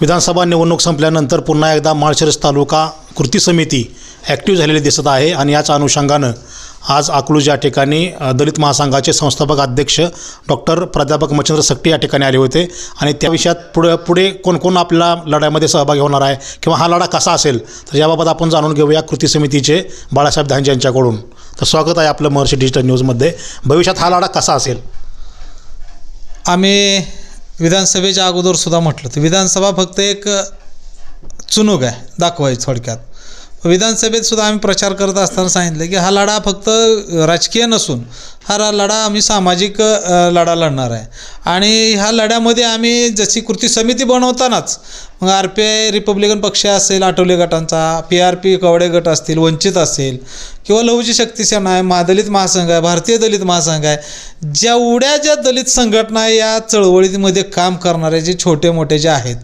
विधानसभा निवडणूक संपल्यानंतर पुन्हा एकदा माळशिरस तालुका कृती समिती ॲक्टिव्ह झालेली दिसत आहे आणि याच अनुषंगानं आज अकलूज या ठिकाणी दलित महासंघाचे संस्थापक अध्यक्ष डॉक्टर प्राध्यापक मच्छिंद्र सक्टी या ठिकाणी आले होते. आणि त्या विषयात पुढे पुढे कोणकोण आपल्या लढ्यामध्ये सहभागी होणार आहे किंवा हा लढा कसा असेल तर याबाबत आपण जाणून घेऊया कृती समितीचे बाळासाहेब धांजे यांच्याकडून. तर स्वागत आहे आपलं महर्षी डिजिटल न्यूजमध्ये. भविष्यात हा लढा कसा असेल? आम्ही विधानसभेच्या अगोदर सुद्धा म्हटलं तर विधानसभा फक्त एक चुनूक आहे दाखवायची थोडक्यात. विधानसभेत सुद्धा आम्ही प्रचार करत असताना सांगितलं की हा लढा फक्त राजकीय नसून हा रा- लढा आम्ही सामाजिक लढा लढणार आहे. आणि ह्या लढ्यामध्ये आम्ही जशी कृती समिती बनवतानाच मग आर पी आय रिपब्लिकन पक्ष असेल आठवले गटांचा पी आर पी कवडे गट असतील वंचित असेल किंवा लहुजी शक्ती सेना आहे महादलित महासंघ आहे भारतीय दलित महासंघ आहे जेवढ्या ज्या दलित संघटना या चळवळीमध्ये काम करणारे जे छोटे मोठे जे आहेत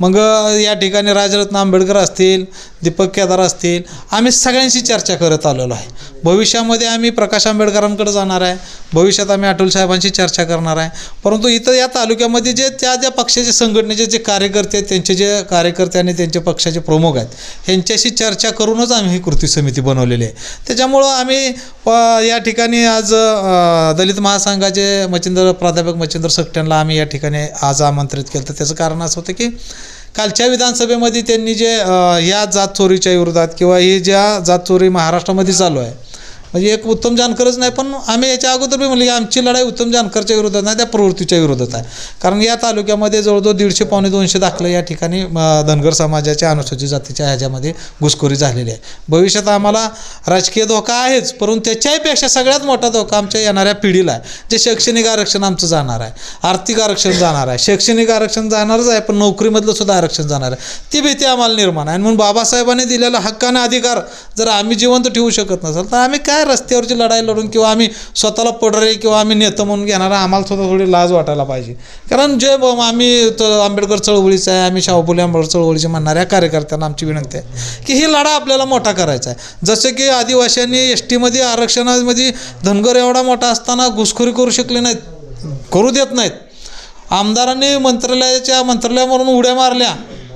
मग या ठिकाणी राजरत्न आंबेडकर असतील दीपक केदार असतील आम्ही सगळ्यांशी चर्चा करत आलेलो आहे. भविष्यामध्ये आम्ही प्रकाश आंबेडकरांकडे जाणार आहे. भविष्यात आम्ही अटल साहेबांशी चर्चा करणार आहे. परंतु इथं या तालुक्यामध्ये जे त्या ज्या पक्षाचे संघटनेचे जे कार्यकर्ते आहेत त्यांचे जे कार्यकर्ते आणि त्यांचे पक्षाचे प्रमुख आहेत ह्यांच्याशी चर्चा करूनच आम्ही ही कृती समिती बनवलेली आहे. त्याच्यामुळं आम्ही प या ठिकाणी आज दलित महासंघाचे मच्छिंद्र प्राध्यापक मच्छिंद्र सकट्यांना आम्ही या ठिकाणी आज आमंत्रित केलं. तर त्याचं कारण असं होतं की कालच्या विधानसभेमध्ये त्यांनी जे ह्या या जात चोरीच्या विरोधात किंवा ही ज्या जात चोरी महाराष्ट्रामध्ये चालू आहे म्हणजे एक उत्तम जानकरच नाही पण आम्ही याच्या अगोदर बी म्हणलं की आमची लढाई उत्तम जानकरच्या विरोधात नाही त्या प्रवृत्तीच्या विरोधात आहे. कारण या तालुक्यामध्ये जवळजवळ दीडशे पावणे दोनशे दाखलं या ठिकाणी धनगर समाजाच्या अनुसूचित जातीच्या ह्याच्यामध्ये घुसखोरी झालेली आहे. भविष्यात आम्हाला राजकीय धोका आहेच परंतु त्याच्याहीपेक्षा सगळ्यात मोठा धोका आमच्या येणाऱ्या पिढीला आहे जे शैक्षणिक आरक्षण आमचं जाणार आहे आर्थिक आरक्षण जाणार आहे. शैक्षणिक आरक्षण जाणारच आहे पण नोकरीमधलं सुद्धा आरक्षण जाणार आहे. ती भीती आम्हाला निर्माण आहे. म्हणून बाबासाहेबांनी दिलेला हक्काने अधिकार जर आम्ही जिवंत ठेवू शकत नसेल तर आम्ही काय काय रस्त्यावरची लढाई लढून किंवा आम्ही स्वतःला पडरे किंवा आम्ही नेतं म्हणून घेणार आम्हाला सुद्धा थोडी लाज वाटायला पाहिजे. कारण जे आम्ही आंबेडकर चळवळीचं आहे आम्ही शाहू आंबेडकर चळवळीचे म्हणणाऱ्या कार्यकर्त्यांना आमची विनंती आहे की ही लढा आपल्याला मोठा करायचा आहे. जसं की आदिवासींनी एस टीमध्ये आरक्षणामध्ये धनगर एवढा मोठा असताना घुसखोरी करू शकले नाहीत करू देत नाहीत. आमदारांनी मंत्रालयाच्या मंत्रालयावरून उड्या मारल्या.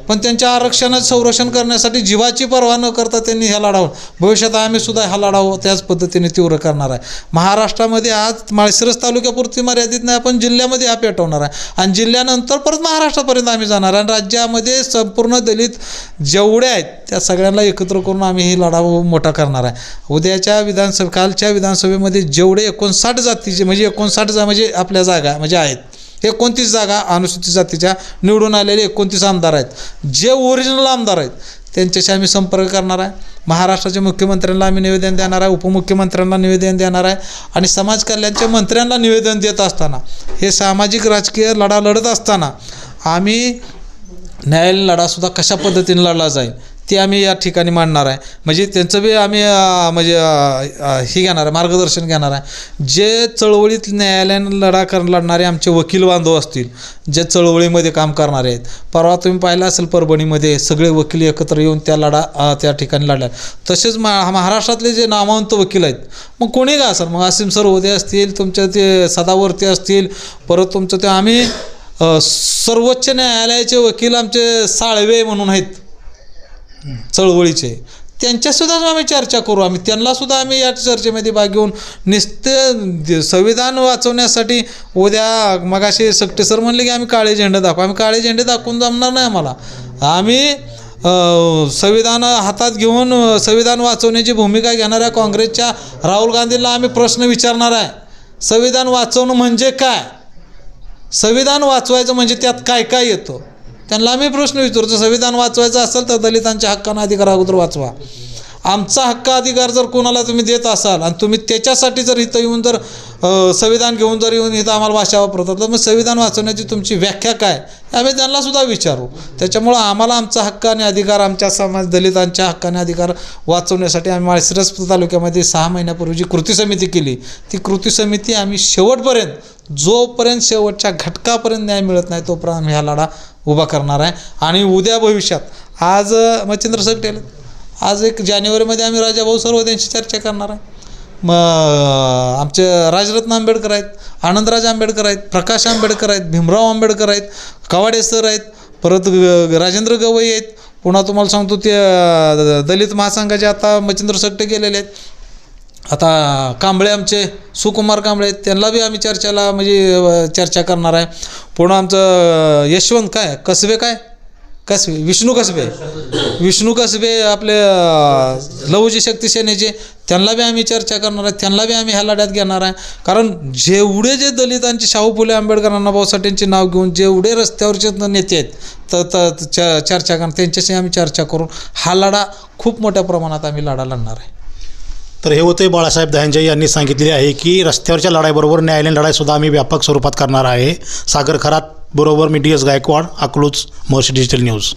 पण त्यांच्या आरक्षणाचं संरक्षण करण्यासाठी जीवाची पर्वा न करता त्यांनी ह्या लढावं. भविष्यात आम्ही सुद्धा ह्या लढावं त्याच पद्धतीने तीव्र करणार आहे. महाराष्ट्रामध्ये आज माळशिरस तालुक्यापुरती मर्यादित नाही आपण जिल्ह्यामध्ये हा पेटवणार आहे. आणि जिल्ह्यानंतर परत महाराष्ट्रापर्यंत आम्ही जाणार आणि राज्यामध्ये संपूर्ण दलित जेवढे आहेत त्या सगळ्यांना एकत्र करून आम्ही ही लढाव मोठा करणार आहे. उद्याच्या विधानसभे कालच्या विधानसभेमध्ये जेवढे एकोणसाठ जातीचे म्हणजे एकोणसाठ जा म्हणजे आपल्या जागा म्हणजे आहेत एकोणतीस जागा अनुसूचित जातीच्या निवडून आलेले एकोणतीस आमदार आहेत. जे ओरिजिनल आमदार आहेत त्यांच्याशी आम्ही संपर्क करणार आहे. महाराष्ट्राच्या मुख्यमंत्र्यांना आम्ही निवेदन देणार आहे उपमुख्यमंत्र्यांना निवेदन देणार आहे आणि समाज कल्याणच्या मंत्र्यांना निवेदन देत असताना हे सामाजिक राजकीय लढा लढत असताना आम्ही न्यायालयीन लढासुद्धा कशा पद्धतीने लढला जाईल? ते आम्ही या ठिकाणी मांडणार आहे. म्हणजे त्यांचं बी आम्ही म्हणजे हे घेणार आहे मार्गदर्शन घेणार आहे. जे चळवळीत न्यायालयानं लढा कर लढणारे आमचे वकील बांधव असतील जे चळवळीमध्ये काम करणारे आहेत. परवा तुम्ही पाहिलं असेल परभणीमध्ये सगळे वकील एकत्र येऊन त्या लढा त्या ठिकाणी लढल्या तसेच मा महाराष्ट्रातले जे नामवंत वकील आहेत मग कोणी का असेल? मग असीम सरवदे असतील तुमच्या ते सदावर्ती असतील परत तुमचं ते आम्ही सर्वोच्च न्यायालयाचे वकील आमचे साळवे म्हणून आहेत. चळवळीचे. त्यांच्यासुद्धा आम्ही चर्चा करू. आम्ही त्यांनासुद्धा आम्ही या चर्चेमध्ये भाग घेऊन नुसते संविधान वाचवण्यासाठी उद्या मगाशी सकटे सर म्हणले की आम्ही काळे झेंडे दाखवू. आम्ही काळे झेंडे दाखवून जमणार नाही आम्हाला. आम्ही संविधान हातात घेऊन संविधान वाचवण्याची भूमिका घेणाऱ्या काँग्रेसच्या राहुल गांधींना आम्ही प्रश्न विचारणार आहे. संविधान वाचवणं म्हणजे काय? संविधान वाचवायचं म्हणजे त्यात काय काय येतं? त्यांना आम्ही प्रश्न विचारतो संविधान वाचवायचं असेल तर दलितांच्या हक्कांना अधिकार अगोदर वाचवा. आमचा हक्क अधिकार जर कोणाला तुम्ही देत असाल आणि तुम्ही त्याच्यासाठी जर इथं येऊन जर संविधान घेऊन जर येऊन इथं आम्हाला भाषा वापरतात तर मग संविधान वाचवण्याची तुमची व्याख्या काय? आम्ही त्यांना सुद्धा विचारू. त्याच्यामुळं आम्हाला आमचा हक्क आणि अधिकार आमच्या समाज दलितांच्या हक्काने अधिकार वाचवण्यासाठी आम्ही माळशिरस तालुक्यामध्ये सहा महिन्यापूर्वी जी कृती समिती केली ती कृती समिती आम्ही शेवटपर्यंत जोपर्यंत शेवटच्या घटकापर्यंत न्याय मिळत नाही तोपर्यंत आम्ही हा लढा उभा करणार आहे. आणि उद्या भविष्यात आज मच्छिंद्र सगटेल आज एक जानेवारीमध्ये आम्ही राजाभाऊ सर्वोदयांशी चर्चा करणार आहे. मग आमचे राजरत्न आंबेडकर आहेत आनंदराज आंबेडकर आहेत प्रकाश आंबेडकर आहेत भीमराव आंबेडकर आहेत कवाडे सर आहेत परत ग- राजेंद्र गवई आहेत. पुन्हा तुम्हाला सांगतो ते दलित महासंघाचे आता मच्छिंद्र सट्टे गेलेले आहेत. आता कांबळे आमचे सुकुमार कांबळे आहेत. त्यांना बी आम्ही चर्चेला म्हणजे चर्चा करणार आहे. पुन्हा आमचं यशवंत काय कसबे काय? कसबे? विष्णू कसबे? विष्णू कसबे आपले लवजी शक्ती सेनेचे त्यांना बी आम्ही चर्चा करणार आहे त्यांना बी आम्ही ह्या लढ्यात घेणार आहे. कारण जेवढे जे दलितांचे शाहू फुले आंबेडकरांना अण्णाभाऊ नाव घेऊन जेवढे रस्त्यावरचे नेते आहेत तर त- चर्चा करणार त्यांच्याशी आम्ही चर्चा करून हा लढा खूप मोठ्या प्रमाणात आम्ही लढा लढणार आहे. तर हे होते बाळासाहेब दहांजे यांनी सांगितले आहे की रस्त्यावरच्या लढाईबरोबर न्यायालयीन लढाईसुद्धा आम्ही व्यापक स्वरूपात करणार आहे. सागर खरात बरोबर मी D S Gaikwad Akluj Maharshi digital news